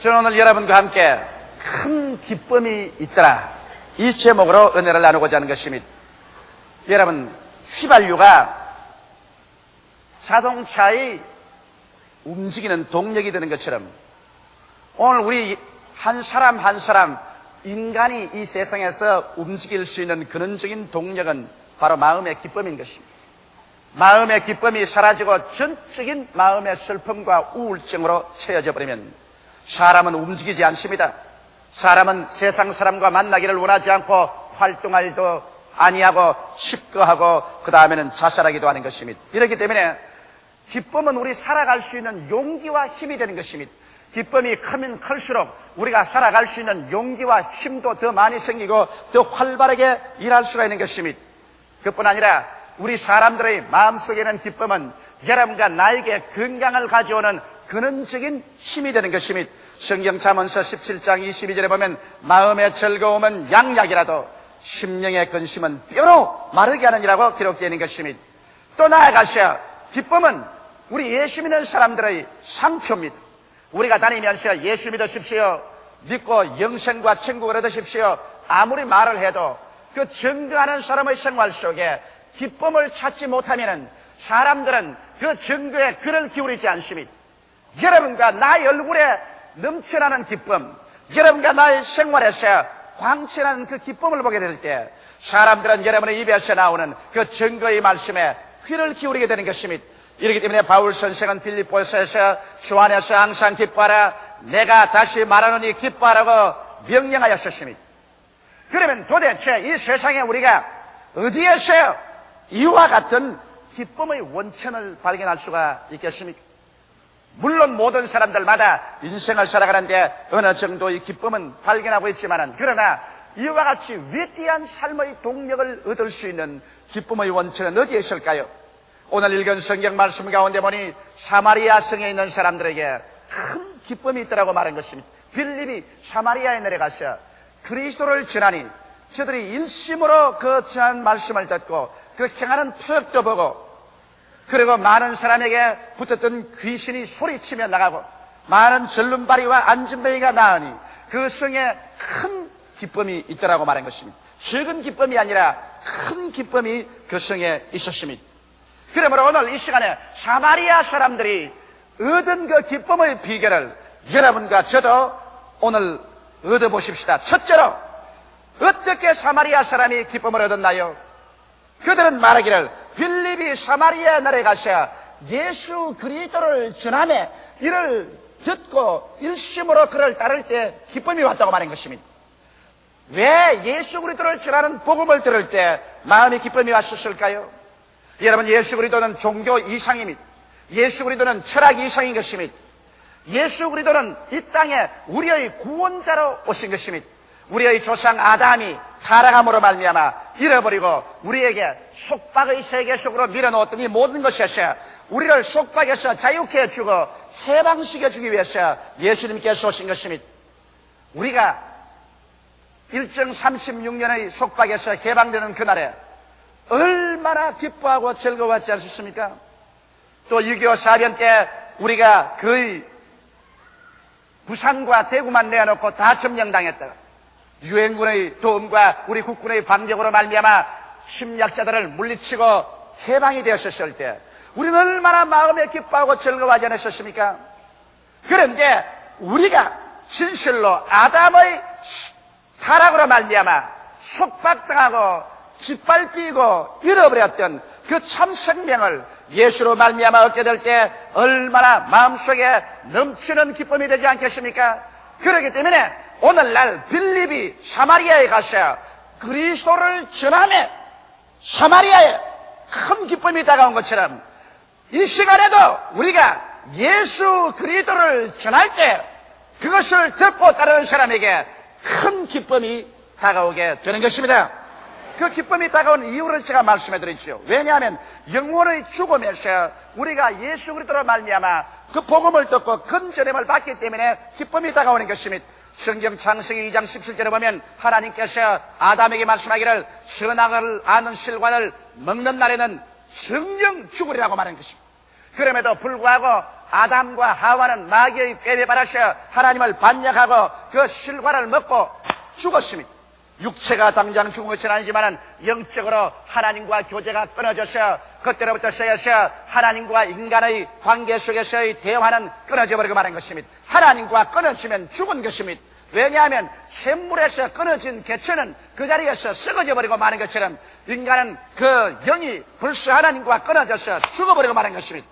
저는 오늘 여러분과 함께 큰 기쁨이 있더라. 이 제목으로 은혜를 나누고자 하는 것입니다. 여러분, 휘발유가 자동차의 움직이는 동력이 되는 것처럼 오늘 우리 한 사람 한 사람 인간이 이 세상에서 움직일 수 있는 근원적인 동력은 바로 마음의 기쁨인 것입니다. 마음의 기쁨이 사라지고 전적인 마음의 슬픔과 우울증으로 채워져 버리면 사람은 움직이지 않습니다. 사람은 세상 사람과 만나기를 원하지 않고 활동하기도 아니하고 식거하고 그 다음에는 자살하기도 하는 것입니다. 이렇기 때문에 기쁨은 우리 살아갈 수 있는 용기와 힘이 되는 것입니다. 기쁨이 크면 클수록 우리가 살아갈 수 있는 용기와 힘도 더 많이 생기고 더 활발하게 일할 수가 있는 것입니다. 그뿐 아니라 우리 사람들의 마음속에는 기쁨은 여러분과 나에게 건강을 가져오는 근원적인 힘이 되는 것입니다. 성경 잠언서 17장 22절에 보면 마음의 즐거움은 양약이라도 심령의 근심은 뼈로 마르게 하느니라고 기록되어 있는 것입니다. 또 나아가서 기쁨은 우리 예수 믿는 사람들의 상표입니다. 우리가 다니면서 예수 믿으십시오. 믿고 영생과 천국을 얻으십시오. 아무리 말을 해도 그 증거하는 사람의 생활 속에 기쁨을 찾지 못하면 사람들은 그 증거에 귀를 기울이지 않습니다. 여러분과 나의 얼굴에 넘쳐나는 기쁨, 여러분과 나의 생활에서 광채나는 그 기쁨을 보게 될 때 사람들은 여러분의 입에서 나오는 그 증거의 말씀에 귀를 기울이게 되는 것입니다. 이렇기 때문에 바울 선생은 빌립보서에서 주 안에서 항상 기뻐하라 내가 다시 말하노니 기뻐하라고 명령하였습니다. 그러면 도대체 이 세상에 우리가 어디에서 이와 같은 기쁨의 원천을 발견할 수가 있겠습니까? 물론 모든 사람들마다 인생을 살아가는데 어느 정도의 기쁨은 발견하고 있지만은 그러나 이와 같이 위대한 삶의 동력을 얻을 수 있는 기쁨의 원천은 어디에 있을까요? 오늘 읽은 성경 말씀 가운데 보니 사마리아 성에 있는 사람들에게 큰 기쁨이 있더라고 말한 것입니다. 빌립이 사마리아에 내려가서 그리스도를 전하니 저들이 일심으로 그 전한 말씀을 듣고 그 행하는 표역도 보고 그리고 많은 사람에게 붙었던 귀신이 소리치며 나가고 많은 절름발이와 안전뱅이가 나으니 그 성에 큰 기쁨이 있더라고 말한 것입니다. 적은 기쁨이 아니라 큰 기쁨이 그 성에 있었습니다. 그러므로 오늘 이 시간에 사마리아 사람들이 얻은 그 기쁨의 비결을 여러분과 저도 오늘 얻어보십시다. 첫째로 어떻게 사마리아 사람이 기쁨을 얻었나요? 그들은 말하기를 빌립이 사마리아 나라에 가서 예수 그리스도를 전함에 이를 듣고 일심으로 그를 따를 때 기쁨이 왔다고 말한 것입니다. 왜 예수 그리스도를 전하는 복음을 들을 때 마음이 기쁨이 왔었을까요? 여러분 예수 그리스도는 종교 이상입니다. 예수 그리스도는 철학 이상인 것입니다. 예수 그리스도는 이 땅에 우리의 구원자로 오신 것입니다. 우리의 조상 아담이 타락함으로 말미암아 잃어버리고 우리에게 속박의 세계 속으로 밀어넣었던 이 모든 것에서 우리를 속박에서 자유케 해주고 해방시켜 주기 위해서 예수님께서 오신 것입니다. 우리가 일정 36년의 속박에서 해방되는 그날에 얼마나 기뻐하고 즐거웠지 않습니까? 또 6.25 사변 때 우리가 거의 부산과 대구만 내어놓고 다 점령당했다. 유엔군의 도움과 우리 국군의 방정으로 말미암아 심약자들을 물리치고 해방이 되었을 때 우리는 얼마나 마음에 기뻐하고 즐거워하지 않았었습니까? 그런데 우리가 진실로 아담의 타락으로 말미암아 속박당하고 짓밟히고 잃어버렸던 그 참 생명을 예수로 말미암아 얻게 될 때 얼마나 마음속에 넘치는 기쁨이 되지 않겠습니까? 그렇기 때문에 오늘날 빌립이 사마리아에 가서 그리스도를 전함에 사마리아에 큰 기쁨이 다가온 것처럼 이 시간에도 우리가 예수 그리스도를 전할 때 그것을 듣고 따르는 사람에게 큰 기쁨이 다가오게 되는 것입니다. 그 기쁨이 다가온 이유를 제가 말씀해 드리죠. 왜냐하면 영혼의 죽음에서 우리가 예수 그리스도로 말미암아 그 복음을 듣고 건전함을 받기 때문에 기쁨이 다가오는 것입니다. 성경 창세기 2장 17절에 보면 하나님께서 아담에게 말씀하기를 선악을 아는 실관을 먹는 날에는 성령 죽으리라고 말하는 것입니다. 그럼에도 불구하고 아담과 하와는 마귀의 꾀에 받아서 하나님을 반역하고 그 실과를 먹고 죽었습니다. 육체가 당장 죽은 것은 아니지만 영적으로 하나님과 교제가 끊어져서 그때로부터 쓰여서 하나님과 인간의 관계 속에서의 대화는 끊어져 버리고 마는 것입니다. 하나님과 끊어지면 죽은 것입니다. 왜냐하면 샘물에서 끊어진 개체는 그 자리에서 썩어져 버리고 마는 것처럼 인간은 그 영이 벌써 하나님과 끊어져서 죽어버리고 마는 것입니다.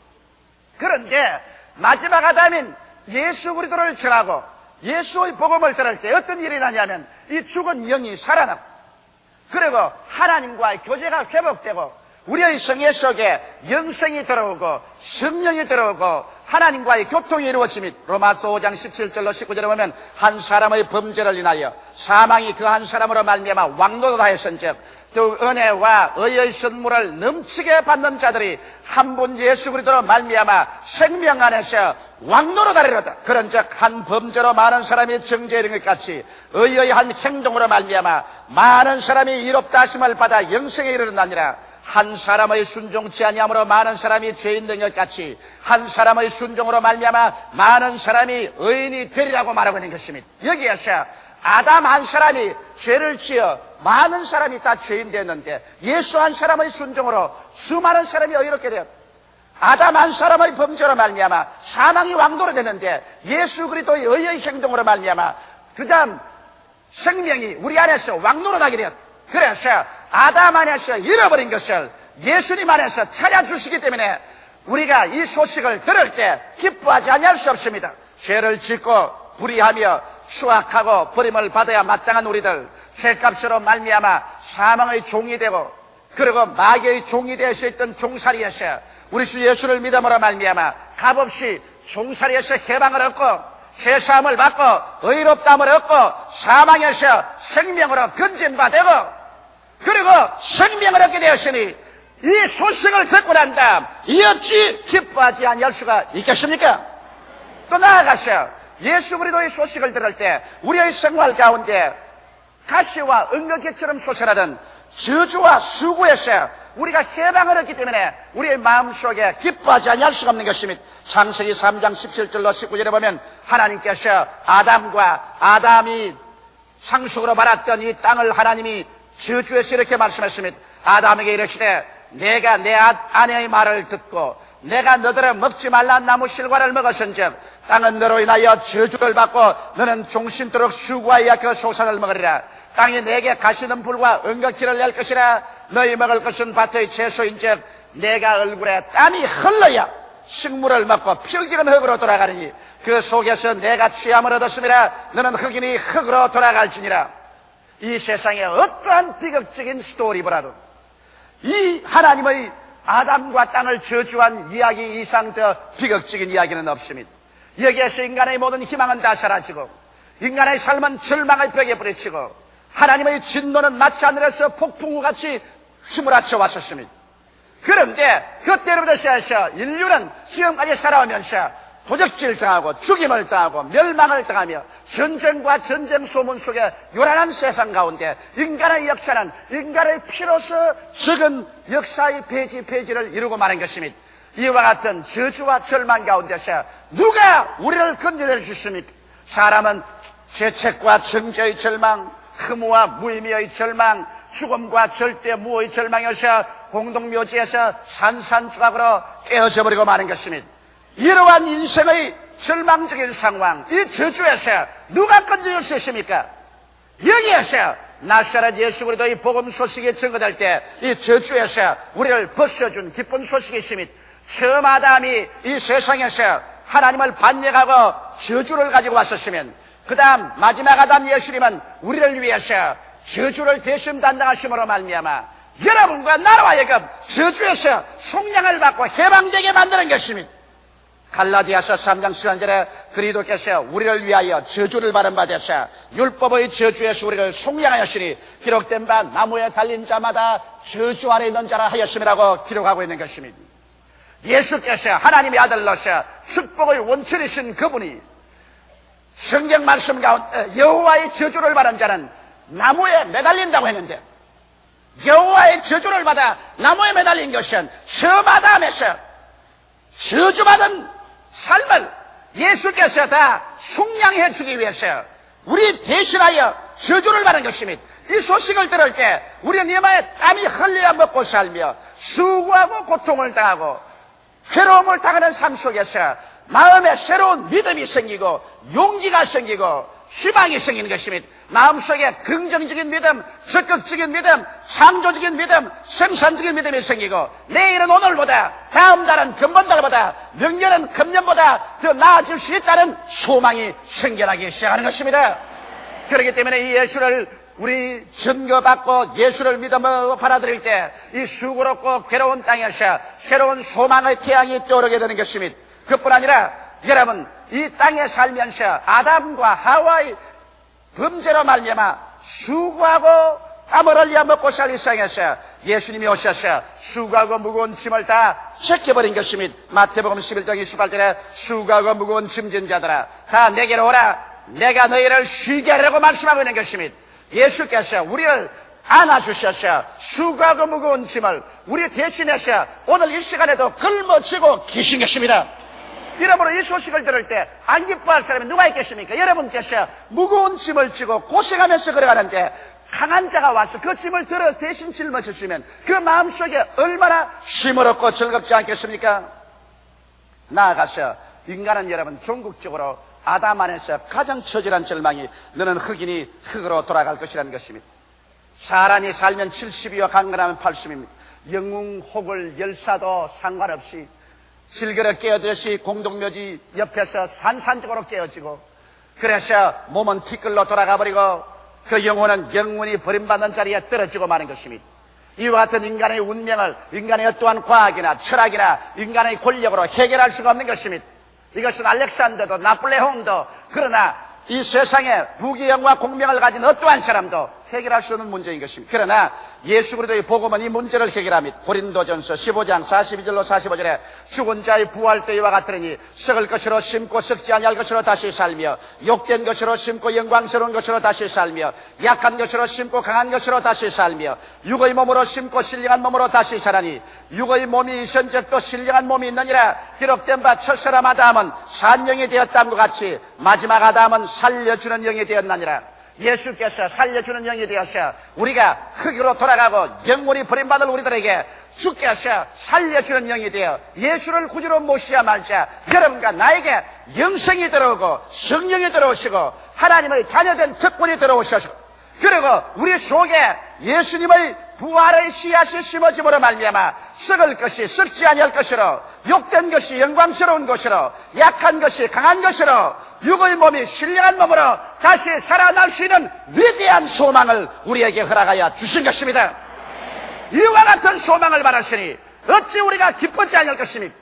그런데 마지막 아담인 예수 그리스도를 전하고 예수의 복음을 들을 때 어떤 일이 나냐면 이 죽은 영이 살아나고 그리고 하나님과의 교제가 회복되고 우리의 성애 속에 영성이 들어오고 성령이 들어오고 하나님과의 교통이 이루어집니다. 로마서 5장 17절로 19절에 보면 한 사람의 범죄를 인하여 사망이 그 한 사람으로 말미암아 왕노도 하였은즉 또 은혜와 의의 선물을 넘치게 받는 자들이 한 분 예수 그리스도로 말미암아 생명 안에서 왕노로 다리로다. 그런즉 한 범죄로 많은 사람이 정죄된 것 같이 의의 한 행동으로 말미암아 많은 사람이 이롭다 하심을 받아 영생에 이르는다니라. 한 사람의 순종치 아니함으로 많은 사람이 죄인 된 것 같이 한 사람의 순종으로 말미암아 많은 사람이 의인이 되리라고 말하고 있는 것입니다. 여기에서 아담 한 사람이 죄를 지어 많은 사람이 다 죄인 됐는데 예수 한 사람의 순종으로 수많은 사람이 의롭게 되었다. 아담 한 사람의 범죄로 말미암아 사망이 왕도로 되는데 예수 그리스도의 의의 행동으로 말미암아 그다음 생명이 우리 안에서 왕노로 나게 되었다. 그래서 아담 안에서 잃어버린 것을 예수님 안에서 찾아주시기 때문에 우리가 이 소식을 들을 때 기뻐하지 아니할 수 없습니다. 죄를 짓고 불의하며 수확하고 버림을 받아야 마땅한 우리들 죄값으로 말미암아 사망의 종이 되고 그리고 마귀의 종이 되어 있던 종살이에서 우리 주 예수를 믿음으로 말미암아 값없이 종살이에서 해방을 얻고 죄사함을 받고 의롭다함을 얻고 사망에서 생명으로 건진바 되고 그리고 생명을 얻게 되었으니 이 소식을 듣고 난 다음 이 어찌 기뻐하지 아니할 수가 있겠습니까? 또 나아가서 예수 그리스도의 소식을 들을 때 우리의 생활 가운데 가시와 은거기처럼 솟아나던 저주와 수구에서 우리가 해방을 얻기 때문에 우리의 마음속에 기뻐하지 아니할 수가 없는 것입니다. 창세기 3장 17절로 19절에 보면 하나님께서 아담과 아담이 상속으로 받았던 이 땅을 하나님이 저주해서 이렇게 말씀했습니다. 아담에게 이르시되 내가 내 아- 아내의 말을 듣고 내가 너들을 먹지 말란 나무 실과를 먹었은즉 땅은 너로 인하여 저주를 받고 너는 종신토록 수고하여 그 소산을 먹으리라. 땅이 내게 가시는 불과 은거키를 낼 것이라. 너희 먹을 것은 밭의 채소인즉 내가 얼굴에 땀이 흘러야 식물을 먹고 필기는 흙으로 돌아가리니 그 속에서 내가 취함을 얻었음이라 너는 흙이니 흙으로 돌아갈지니라 이 세상에 어떠한 비극적인 스토리보라도 이 하나님의 아담과 땅을 저주한 이야기 이상 더 비극적인 이야기는 없습니다. 여기에서 인간의 모든 희망은 다 사라지고 인간의 삶은 절망의 벽에 부딪히고 하나님의 진노는 마치 하늘에서 폭풍우 같이 휘몰아쳐 왔었습니다. 그런데 그때로부터 시작해서 인류는 지금까지 살아오면서 도적질 당하고 죽임을 당하고 멸망을 당하며 전쟁과 전쟁 소문 속에 요란한 세상 가운데 인간의 역사는 인간의 피로서 적은 역사의 폐지 폐지를 이루고 마는 것입니다. 이와 같은 저주와 절망 가운데서 누가 우리를 건져낼 수 있습니까? 사람은 죄책과 정죄의 절망, 흠모와 무의미의 절망, 죽음과 절대 무의 절망에서 공동묘지에서 산산조각으로 깨어져 버리고 마는 것입니다. 이러한 인생의 절망적인 상황, 이 저주에서 누가 건져줄 수 있습니까? 여기에서 나사렛 예수 그리스도의 복음 소식이 증거될 때 이 저주에서 우리를 벗어준 기쁜 소식이 있습니다. 처음 아담이 이 세상에서 하나님을 반역하고 저주를 가지고 왔었으면 그 다음 마지막 아담 예수님은 우리를 위해서 저주를 대신 담당하심으로 말미암아 여러분과 나라와 하여금 저주에서 속량을 받고 해방되게 만드는 것입니다. 갈라디아서 3장 13절에 그리도께서 우리를 위하여 저주를 받은 바 되사 율법의 저주에서 우리를 속량하였으니 기록된 바 나무에 달린 자마다 저주 아래 있는 자라 하였음이라고 기록하고 있는 것입니다. 예수께서 하나님의 아들로서 축복의 원천이신 그분이 성경 말씀 가운데 여호와의 저주를 받은 자는 나무에 매달린다고 했는데 여호와의 저주를 받아 나무에 매달린 것은 처음 아담에서 저주받은 삶을 예수께서 다 숙량해 주기 위해서 우리 대신하여 저주를 받은 것입니다. 이 소식을 들을 때 우리는 이마에 땀이 흘려야 먹고 살며 수고하고 고통을 당하고 괴로움을 당하는 삶 속에서 마음에 새로운 믿음이 생기고 용기가 생기고 희망이 생기는 것입니다. 마음속에 긍정적인 믿음, 적극적인 믿음, 창조적인 믿음, 생산적인 믿음이 생기고 내일은 오늘보다 다음 달은 금번달보다 명년은 금년보다 더 나아질 수 있다는 소망이 생겨나기 시작하는 것입니다. 그렇기 때문에 이 예수를 우리 증거받고 예수를 믿음으로 받아들일 때 이 수고롭고 괴로운 땅에서 새로운 소망의 태양이 떠오르게 되는 것입니다. 그뿐 아니라 여러분 이 땅에 살면서 아담과 하와의 범죄로 말미암아 수고하고 땀을 흘려 먹고 살 일상에서 예수님이 오셔서 수고하고 무거운 짐을 다 제껴버린 것입니다. 마태복음 11장 28절에 수고하고 무거운 짐진 자들아 다 내게로 오라 내가 너희를 쉬게 하려고 말씀하고 있는 것입니다. 예수께서 우리를 안아주셔서 수고하고 무거운 짐을 우리 대신해서 오늘 이 시간에도 걸머쥐고 계신 것입니다. 여러분 이 소식을 들을 때 안 기뻐할 사람이 누가 있겠습니까? 여러분께서 무거운 짐을 지고 고생하면서 걸어가는데 강한 자가 와서 그 짐을 들어 대신 짊어졌으면 그 마음속에 얼마나 힘어렵고 즐겁지 않겠습니까? 나아가서 인간은 여러분 종국적으로 아담 안에서 가장 처절한 절망이 너는 흑인이 흑으로 돌아갈 것이라는 것입니다. 사람이 살면 70이요 강건하면 80입니다. 영웅 혹을 열사도 상관없이 실그러 깨어듯이 공동묘지 옆에서 산산적으로 깨어지고 그래서 몸은 티끌로 돌아가 버리고 그 영혼은 영원히 버림받는 자리에 떨어지고 마는 것입니다. 이와 같은 인간의 운명을 인간의 어떠한 과학이나 철학이나 인간의 권력으로 해결할 수가 없는 것입니다. 이것은 알렉산더도 나폴레옹도 그러나 이 세상에 부귀영화 공명을 가진 어떠한 사람도 해결할 수 없는 문제인 것입니다. 그러나 예수 그리스도의 복음은 이 문제를 해결합니다. 고린도전서 15장 42절로 45절에 죽은 자의 부활 때와 같으니 썩을 것으로 심고 썩지 아니할 것으로 다시 살며 욕된 것으로 심고 영광스러운 것으로 다시 살며 약한 것으로 심고 강한 것으로 다시 살며 육의 몸으로 심고 신령한 몸으로 다시 살아니 육의 몸이 있은즉 또 신령한 몸이 있느니라 기록된 바 첫 사람 아담은 산영이 되었다는 것 같이 마지막 아담은 살려주는 영이 되었나니라 예수께서 살려주는 영이 되어서 우리가 흙으로 돌아가고 영원히 버림받을 우리들에게 주께서 살려주는 영이 되어 예수를 구주로 모시야 말자 여러분과 나에게 영생이 들어오고 성령이 들어오시고 하나님의 자녀된 특권이 들어오셔서 그리고 우리 속에 예수님의 부활의 씨앗이 심어짐으로 말미암아 썩을 것이 썩지 아니할 것으로 욕된 것이 영광스러운 것으로 약한 것이 강한 것으로 육의 몸이 신령한 몸으로 다시 살아날 수 있는 위대한 소망을 우리에게 허락하여 주신 것입니다. 이와 같은 소망을 바라시니 어찌 우리가 기쁘지 아니할 것입니까?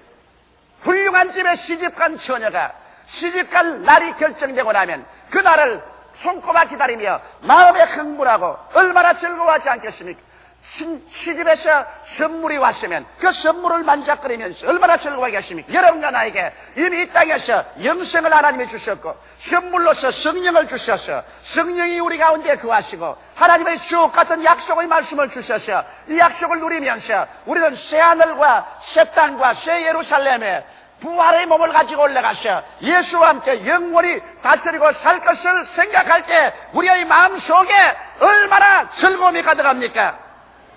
훌륭한 집에 시집간 처녀가 시집갈 날이 결정되고 나면 그 날을 손꼽아 기다리며 마음에 흥분하고 얼마나 즐거워하지 않겠습니까? 신- 시집에서 선물이 왔으면 그 선물을 만작거리면서 얼마나 즐거워하겠습니까? 여러분과 나에게 이미 이 땅에서 영생을 하나님이 주셨고 선물로서 성령을 주셔서 성령이 우리 가운데 거하시고 하나님의 주옥 같은 약속의 말씀을 주셔서 이 약속을 누리면서 우리는 새 하늘과 새 땅과 새 예루살렘에 부활의 몸을 가지고 올라가셔 예수와 함께 영원히 다스리고 살 것을 생각할 때 우리의 마음 속에 얼마나 즐거움이 가득합니까?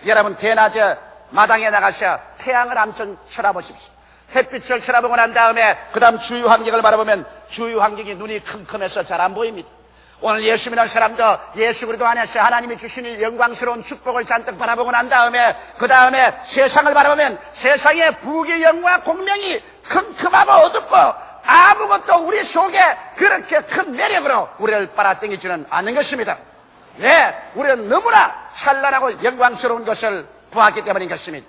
여러분 대낮에 마당에 나가셔 태양을 한번 쳐다보십시오. 햇빛을 쳐다보고 난 다음에 그 다음 주유 환경을 바라보면 주유 환경이 눈이 큼큼해서 잘 안 보입니다. 오늘 예수 믿는 사람도 예수 그리도 안에서 하나님이 주시는 영광스러운 축복을 잔뜩 바라보고 난 다음에 그 다음에 세상을 바라보면 세상의 부귀 영화 공명이 큼큼하고 어둡고 아무것도 우리 속에 그렇게 큰 매력으로 우리를 빨아당기지는 않는 것입니다. 네, 우리는 너무나 찬란하고 영광스러운 것을 보았기 때문인 것입니다.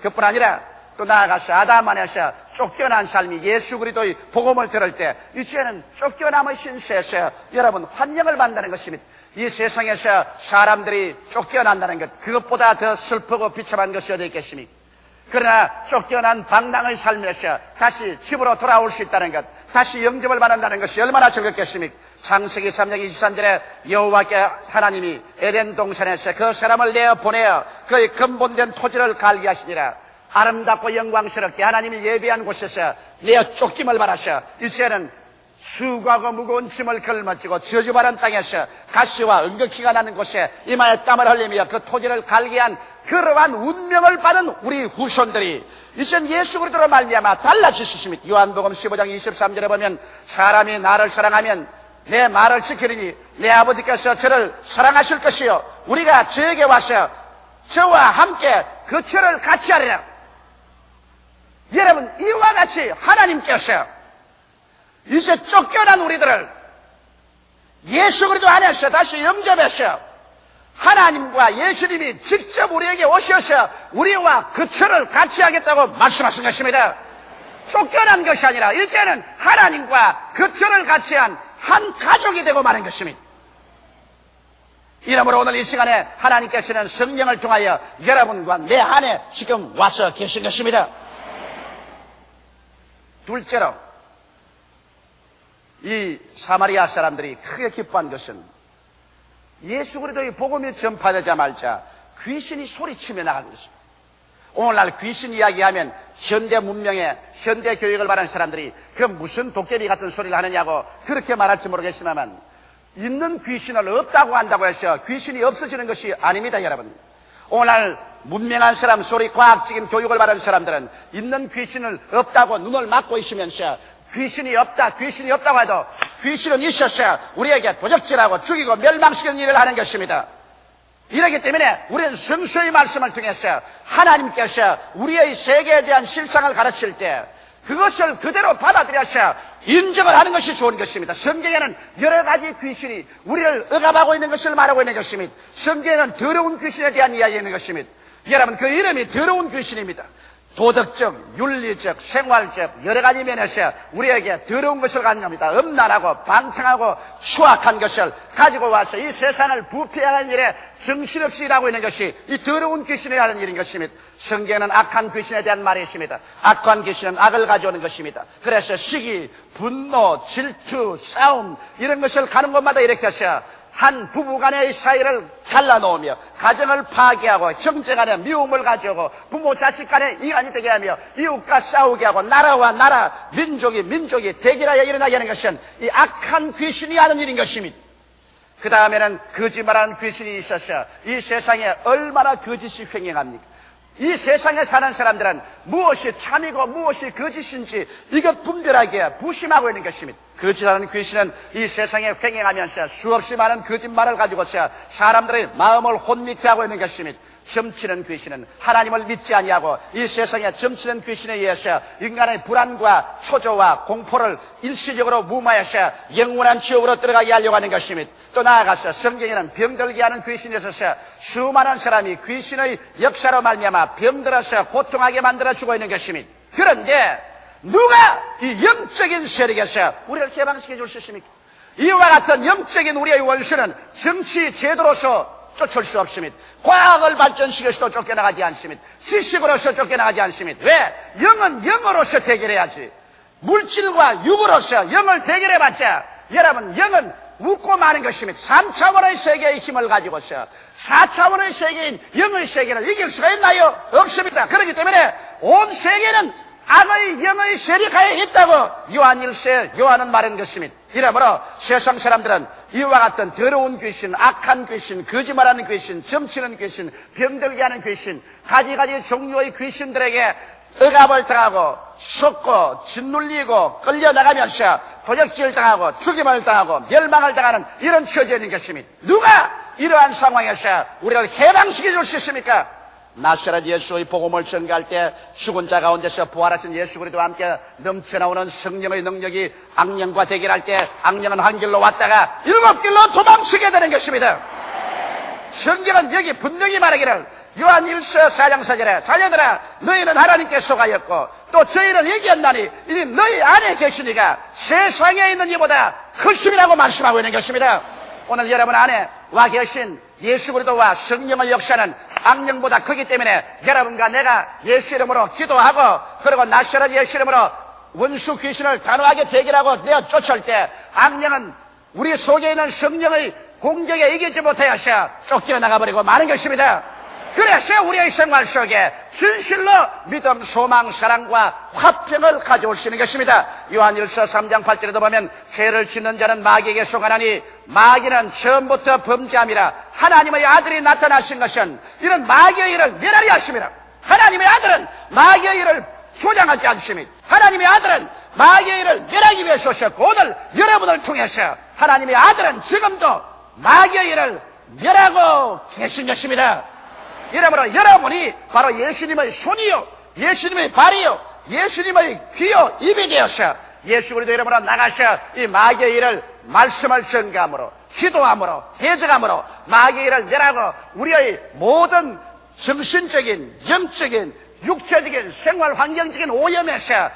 그뿐 아니라 또 나아가서 아담 안에서 쫓겨난 삶이 예수 그리도의 복음을 들을 때 이제는 쫓겨남의 신세에서 여러분 환영을 받는다는 것입니다. 이 세상에서 사람들이 쫓겨난다는 것 그것보다 더 슬프고 비참한 것이 어디 있겠습니까? 그러나 쫓겨난 방랑의 삶에서 다시 집으로 돌아올 수 있다는 것, 다시 영접을 받는다는 것이 얼마나 즐겁겠습니까? 창세기 3장 23절에 여호와께 하나님이 에덴 동산에서 그 사람을 내어 보내어 그의 근본된 토지를 갈게 하시니라. 아름답고 영광스럽게 하나님이 예비한 곳에서 내어 쫓김을 바라셔 이제는 수고하고 무거운 짐을 걸머지고 저주바란 땅에서 가시와 은극기가 나는 곳에 이마에 땀을 흘리며 그 토지를 갈기한 그러한 운명을 받은 우리 후손들이 이젠 예수 그리스도로 말미암아 달라지셨습니다. 요한복음 15장 23절에 보면 사람이 나를 사랑하면 내 말을 지키리니 내 아버지께서 저를 사랑하실 것이요 우리가 저에게 와서 저와 함께 그 철을 같이 하리라. 여러분 이와 같이 하나님께서 이제 쫓겨난 우리들을 예수 그리스도 안에서 다시 영접해서 하나님과 예수님이 직접 우리에게 오셔서 우리와 그 철을 같이 하겠다고 말씀하신 것입니다. 쫓겨난 것이 아니라 이제는 하나님과 그 철을 같이 한 한 가족이 되고 마는 것입니다. 이러므로 오늘 이 시간에 하나님께서는 성령을 통하여 여러분과 내 안에 지금 와서 계신 것입니다. 둘째로 이 사마리아 사람들이 크게 기뻐한 것은 예수 그리스도의 복음이 전파되자마자 귀신이 소리치며 나가는 것입니다. 오늘날 귀신 이야기하면 현대 문명에 현대 교육을 받은 사람들이 그 무슨 도깨비 같은 소리를 하느냐고 그렇게 말할지 모르겠지만 있는 귀신을 없다고 한다고 해서 귀신이 없어지는 것이 아닙니다, 여러분. 오늘날 문명한 사람, 소리 과학적인 교육을 받은 사람들은 있는 귀신을 없다고 눈을 막고 있으면서 귀신이 없다, 귀신이 없다고 해도 귀신은 있었어 우리에게 도적질하고 죽이고 멸망시키는 일을 하는 것입니다. 이러기 때문에 우리는 성수의 말씀을 통해서 하나님께서 우리의 세계에 대한 실상을 가르칠 때 그것을 그대로 받아들여서 인정을 하는 것이 좋은 것입니다. 성경에는 여러 가지 귀신이 우리를 억압하고 있는 것을 말하고 있는 것입니다. 성경에는 더러운 귀신에 대한 이야기가 있는 것입니다. 여러분 그 이름이 더러운 귀신입니다. 도덕적, 윤리적, 생활적 여러 가지 면에서 우리에게 더러운 것을 가져옵니다. 음란하고 방탕하고 추악한 것을 가지고 와서 이 세상을 부패하는 일에 정신없이 일하고 있는 것이 이 더러운 귀신이 하는 일인 것입니다. 성경에는 악한 귀신에 대한 말이 있습니다. 악한 귀신은 악을 가져오는 것입니다. 그래서 시기, 분노, 질투, 싸움 이런 것을 가는 곳마다 이렇게 해서 한 부부 간의 사이를 갈라놓으며 가정을 파괴하고 형제 간의 미움을 가져오고 부모 자식 간의 이간이 되게 하며 이웃과 싸우게 하고 나라와 나라 민족이 민족이 대결하여 일어나게 하는 것은 이 악한 귀신이 하는 일인 것입니다. 그 다음에는 거짓말하는 귀신이 있어서 이 세상에 얼마나 거짓이 횡행합니까? 이 세상에 사는 사람들은 무엇이 참이고 무엇이 거짓인지 이것 분별하게 부심하고 있는 것입니다. 거짓하는 귀신은 이 세상에 횡행하면서 수없이 많은 거짓말을 가지고서 사람들의 마음을 혼미케 하고 있는 것입니다. 점치는 귀신은 하나님을 믿지 아니하고 이 세상에 점치는 귀신에 의해서 인간의 불안과 초조와 공포를 일시적으로 무마해서 영원한 지옥으로 들어가게 하려고 하는 것입니다. 또 나아가서 성경에는 병들게 하는 귀신이 있어서 수많은 사람이 귀신의 역사로 말미암아 병들어서 고통하게 만들어 주고 있는 것입니다. 그런데 누가 이 영적인 세력에서 우리를 해방시켜 줄 수 있습니까? 이와 같은 영적인 우리의 원수는 정치 제도로서 쫓을 수 없습니다. 과학을 발전시켜서도 쫓겨나가지 않습니다. 지식으로서 쫓겨나가지 않습니다. 왜? 영은 영으로서 대결해야지. 물질과 육으로서 영을 대결해봤자 여러분 영은 웃고 마는 것입니다. 3차원의 세계의 힘을 가지고서 4차원의 세계인 영의 세계를 이길 수가 있나요? 없습니다. 그렇기 때문에 온 세계는 악의 영의 세력하에 있다고 요한 1세 요한은 말한 것입니다. 이러므로 세상 사람들은 이와 같은 더러운 귀신, 악한 귀신, 거짓말하는 귀신, 점치는 귀신, 병들게 하는 귀신, 가지가지 종류의 귀신들에게 억압을 당하고 속고 짓눌리고 끌려나가면서 도적질 당하고 죽임을 당하고 멸망을 당하는 이런 처지에 있는 것입니다. 누가 이러한 상황에서 우리를 해방시켜 줄 수 있습니까? 나사렛 예수의 복음을 전가할 때 죽은 자 가운데서 부활하신 예수 그리스도와 함께 넘쳐나오는 성령의 능력이 악령과 대결할 때 악령은 한 길로 왔다가 일곱 길로 도망치게 되는 것입니다. 성경은 여기 분명히 말하기를 요한 1서 4장 4절에 자녀들아 너희는 하나님께 속하였고 또 저희를 이겼나니 이니 너희 안에 계시니가 세상에 있는 이보다 크심이라고 말씀하고 있는 것입니다. 오늘 여러분 안에 와 계신 예수 그리스도와 성령의 역사는 악령보다 크기 때문에 여러분과 내가 예수 이름으로 기도하고 그리고 나셔렛 예수 이름으로 원수 귀신을 단호하게 대결하고 내어 쫓을 때 악령은 우리 속에 있는 성령의 공격에 이기지 못하여서 쫓겨 나가 버리고 마는 것입니다. 그래서 우리의 생활 속에 진실로 믿음, 소망, 사랑과 화평을 있는 것입니다. 요한일서 3장 8절에도 보면 죄를 짓는 자는 마귀에게 속하나니 마귀는 처음부터 범죄함이라 하나님의 아들이 나타나신 것은 이런 마귀의 일을 멸하리 하십니다. 하나님의 아들은 마귀의 일을 조장하지 않습니다. 하나님의 아들은 마귀의 일을 멸하기 위해서 오셨고 오늘 여러분을 통해서 하나님의 아들은 지금도 마귀의 일을 멸하고 계신 것입니다. 이러므로 여러분이 바로 예수님의 손이요, 예수님의 발이요, 예수님의 귀요, 입이 되어서 예수 그리스도 이름으로 나가셔 이 마귀의 일을 말씀을 전가함으로 기도함으로 대적함으로 마귀의 일을 멸하고 우리의 모든 정신적인, 영적인, 육체적인, 생활 환경적인 오염에서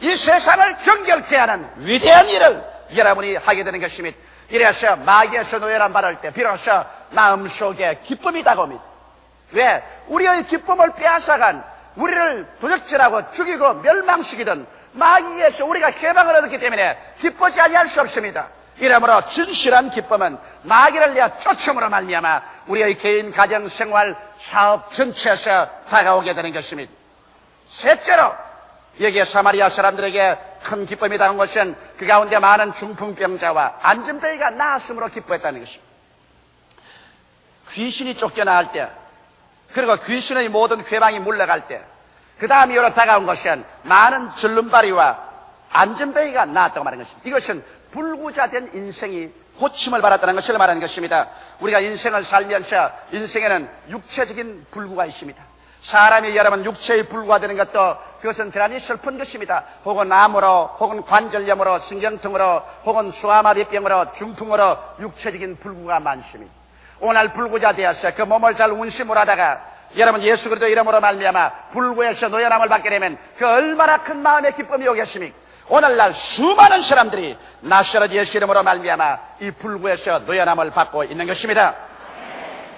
이 세상을 정결케 하는 위대한 일을 여러분이 하게 되는 것입니다. 이래서 마귀에서 노예란 말할 때 비로소 마음속에 기쁨이 다가옵니다. 왜? 우리의 기쁨을 빼앗아간 우리를 도적질하고 죽이고 멸망시키던 마귀에서 우리가 해방을 얻었기 때문에 기쁘지 아니할 수 없습니다. 이러므로 진실한 기쁨은 마귀를 내어 쫓음으로 말미암아 우리의 개인 가정 생활 사업 전체에서 다가오게 되는 것입니다. 셋째로 여기에 사마리아 사람들에게 큰 기쁨이 다가온 것은 그 가운데 많은 중풍병자와 안전뱅이가 나았으므로 기뻐했다는 것입니다. 귀신이 쫓겨나갈 때 그리고 귀신의 모든 괴방이 물러갈 때, 그 다음 이후로 다가온 것은 많은 줄름발이와 안전뱅이가 나왔다고 말하는 것입니다. 이것은 불구자된 인생이 고침을 받았다는 것을 말하는 것입니다. 우리가 인생을 살면서 인생에는 육체적인 불구가 있습니다. 사람이 여러분 육체의 불구가 되는 것도 그것은 대단히 슬픈 것입니다. 혹은 암으로, 혹은 관절염으로, 신경통으로, 혹은 수아마비병으로, 중풍으로 육체적인 불구가 많습니다. 오늘 불구자 되었어. 그 몸을 잘 운심을 하다가 여러분 예수 그리스도 이름으로 말미암아 불구에서 노연함을 받게 되면 그 얼마나 큰 마음의 기쁨이 오겠습니까? 오늘날 수많은 사람들이 나셔렛 예수 이름으로 말미암아 이 불구에서 노연함을 받고 있는 것입니다.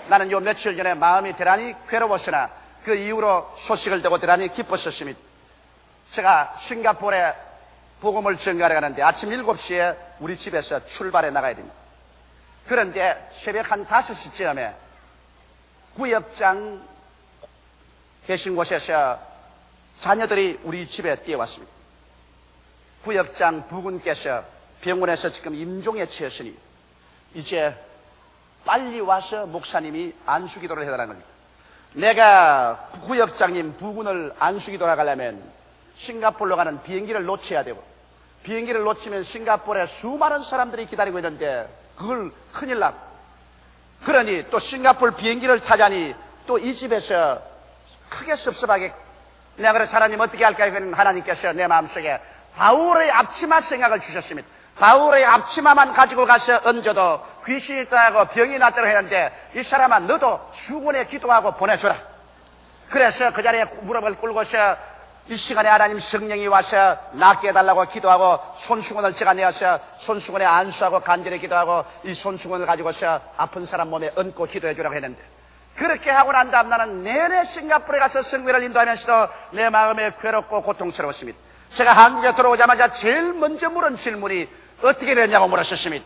나는 요 며칠 전에 마음이 대단히 괴로웠으나 그 이후로 소식을 듣고 대단히 기뻤었습니다. 제가 싱가포르에 복음을 전가하러 가는데 아침 7시에 우리 집에서 출발해 나가야 됩니다. 그런데 새벽 한 5시쯤에 구역장 계신 곳에서 자녀들이 우리 집에 뛰어왔습니다. 구역장 부군께서 병원에서 지금 임종에 처했으니 이제 빨리 와서 목사님이 안수기도를 해달라는 겁니다. 내가 구역장님 부군을 안수기도를 가려면 싱가폴로 가는 비행기를 놓쳐야 되고 비행기를 놓치면 싱가포르에 수많은 사람들이 기다리고 있는데 그걸 큰일 나고 그러니 또 싱가포르 비행기를 타자니 또 이 집에서 크게 섭섭하게 내가 그래서 하나님 어떻게 할까요? 그는 하나님께서 내 마음속에 바울의 앞치마 생각을 주셨습니다. 바울의 앞치마만 가지고 가서 얹어도 귀신이 떠나고 병이 낫도록 했는데 이 사람아 너도 수군에 기도하고 보내줘라. 그래서 그 자리에 무릎을 꿇고서 이 시간에 하나님 성령이 와서 낫게 해달라고 기도하고 손수건을 제가 내어서 손수건에 안수하고 간절히 기도하고 이 손수건을 가지고서 아픈 사람 몸에 얹고 기도해 주라고 했는데 그렇게 하고 난 다음 나는 내내 싱가포르에 가서 성회를 인도하면서도 내 마음에 괴롭고 고통스러웠습니다. 제가 한국에 들어오자마자 제일 먼저 물은 질문이 어떻게 됐냐고 물었었습니다.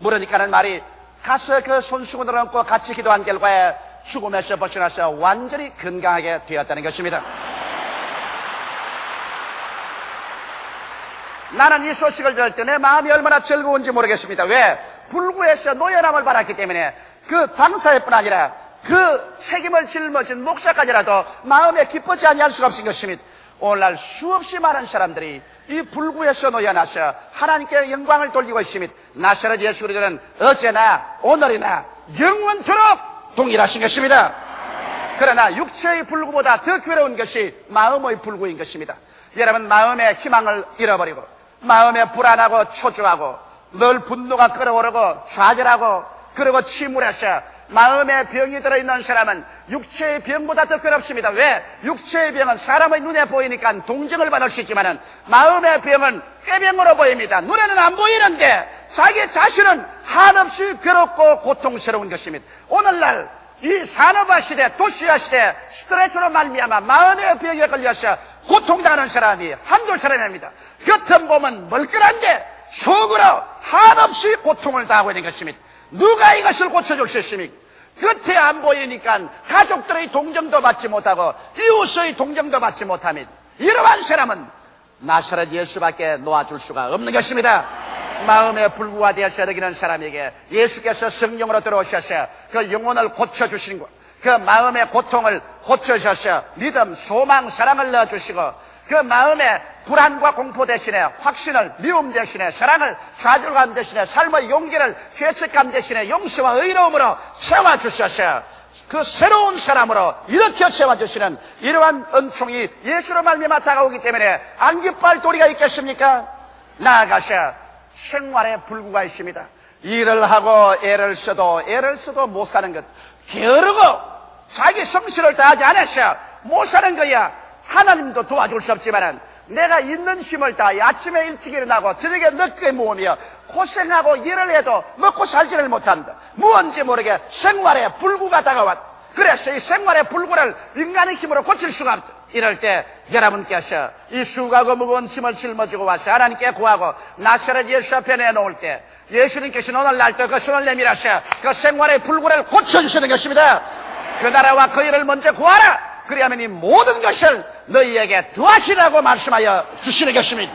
물으니까는 말이 가서 그 손수건을 얹고 같이 기도한 결과에 죽음에서 벗어나서 완전히 건강하게 되었다는 것입니다. 나는 이 소식을 들을 때 내 마음이 얼마나 즐거운지 모르겠습니다. 왜? 불구에서 노연함을 받았기 때문에 그 당사자뿐 아니라 그 책임을 짊어진 목사까지라도 마음에 기쁘지 아니할 수가 없은 것입니다. 오늘날 수없이 많은 사람들이 이 불구에서 노연하셔 하나님께 영광을 돌리고 있습니다. 나사렛 예수 그리스도는 어제나 오늘이나 영원토록 동일하신 것입니다. 그러나 육체의 불구보다 더 괴로운 것이 마음의 불구인 것입니다. 여러분 마음의 희망을 잃어버리고 마음에 불안하고 초조하고 늘 분노가 끓어오르고 좌절하고 그리고 침울해서 마음에 병이 들어있는 사람은 육체의 병보다 더 괴롭습니다. 왜? 육체의 병은 사람의 눈에 보이니까 동정을 받을 수 있지만 마음의 병은 꾀병으로 보입니다. 눈에는 안 보이는데 자기 자신은 한없이 괴롭고 고통스러운 것입니다. 오늘날 이 산업화 시대, 도시화 시대 스트레스로 말미암아 마음의 병에 걸려서 고통당하는 사람이 한두 사람입니다. 겉은 보면 멀끈한데 속으로 한없이 고통을 당하고 있는 것입니다. 누가 이것을 고쳐줄 수 있습니까? 겉에 안 보이니까 가족들의 동정도 받지 못하고 이웃의 동정도 받지 못하면 이러한 사람은 나사렛 예수밖에 놓아줄 수가 없는 것입니다. 마음의 불구가 되어서 여기는 사람에게 예수께서 성령으로 들어오셔서 그 영혼을 고쳐주신 것, 그 마음의 고통을 고쳐주셔서 믿음, 소망, 사랑을 넣어주시고 그 마음의 불안과 공포 대신에 확신을, 미움 대신에 사랑을, 좌절감 대신에 삶의 용기를, 죄책감 대신에 용서와 의로움으로 세워주셔서 그 새로운 사람으로 일으켜 세워주시는 이러한 은총이 예수로 말미암아 다가오기 때문에 안 기뻐할 도리가 있겠습니까? 나아가서 생활에 불구가 있습니다. 일을 하고 애를 써도 애를 써도 못 사는 것. 게으르고 자기 성실을 다하지 않았어. 못 사는 거야. 하나님도 도와줄 수 없지만은 내가 있는 힘을 다해 아침에 일찍 일어나고 저녁에 늦게 모으며 고생하고 일을 해도 먹고 살지를 못한다. 무언지 모르게 생활에 불구가 다가왔다. 그래서 이 생활의 불구를 인간의 힘으로 고칠 수가 없다. 이럴 때 여러분께서 이 수가고 무거운 짐을 짊어지고 와서 하나님께 구하고 나사렛 예수 앞에 내놓을 때 예수님께서 오늘날 또그 손을 내밀어서 그 생활의 불구를 고쳐주시는 것입니다. 그 나라와 그 일을 먼저 구하라. 그리하면 이 모든 것을 너희에게 더하시라고 말씀하여 주시는 것입니다.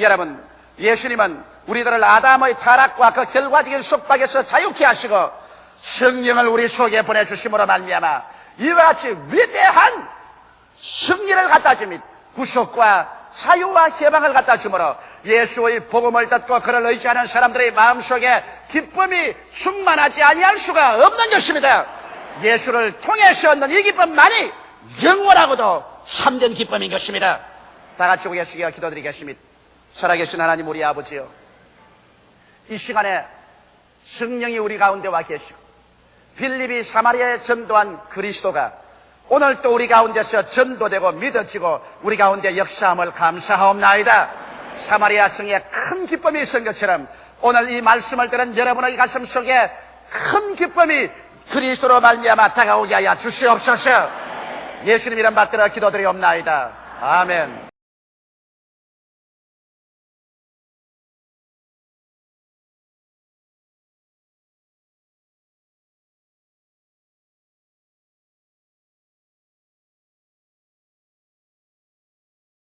여러분, 예수님은 우리들을 아담의 타락과 그 결과적인 속박에서 자유케 하시고 성령을 우리 속에 보내주심으로 말미암아 이와 같이 위대한 승리를 갖다 줍니다. 구속과 사유와 해방을 갖다 주므로 예수의 복음을 듣고 그를 의지하는 사람들의 마음속에 기쁨이 충만하지 아니할 수가 없는 것입니다. 예수를 통해서 얻는 이 기쁨만이 영원하고도 참된 기쁨인 것입니다. 다 같이 고개 숙여 기도드리겠습니다. 살아계신 하나님 우리 아버지요. 이 시간에 성령이 우리 가운데 와 계시고 빌립이 사마리아에 전도한 그리스도가 오늘 또 우리 가운데서 전도되고 믿어지고 우리 가운데 역사함을 감사하옵나이다. 사마리아 성에 큰 기쁨이 있은 것처럼 오늘 이 말씀을 들은 여러분의 가슴 속에 큰 기쁨이 그리스도로 말미암아 다가오게 하여 주시옵소서. 예수님 이름 받들어 기도드리옵나이다. 아멘.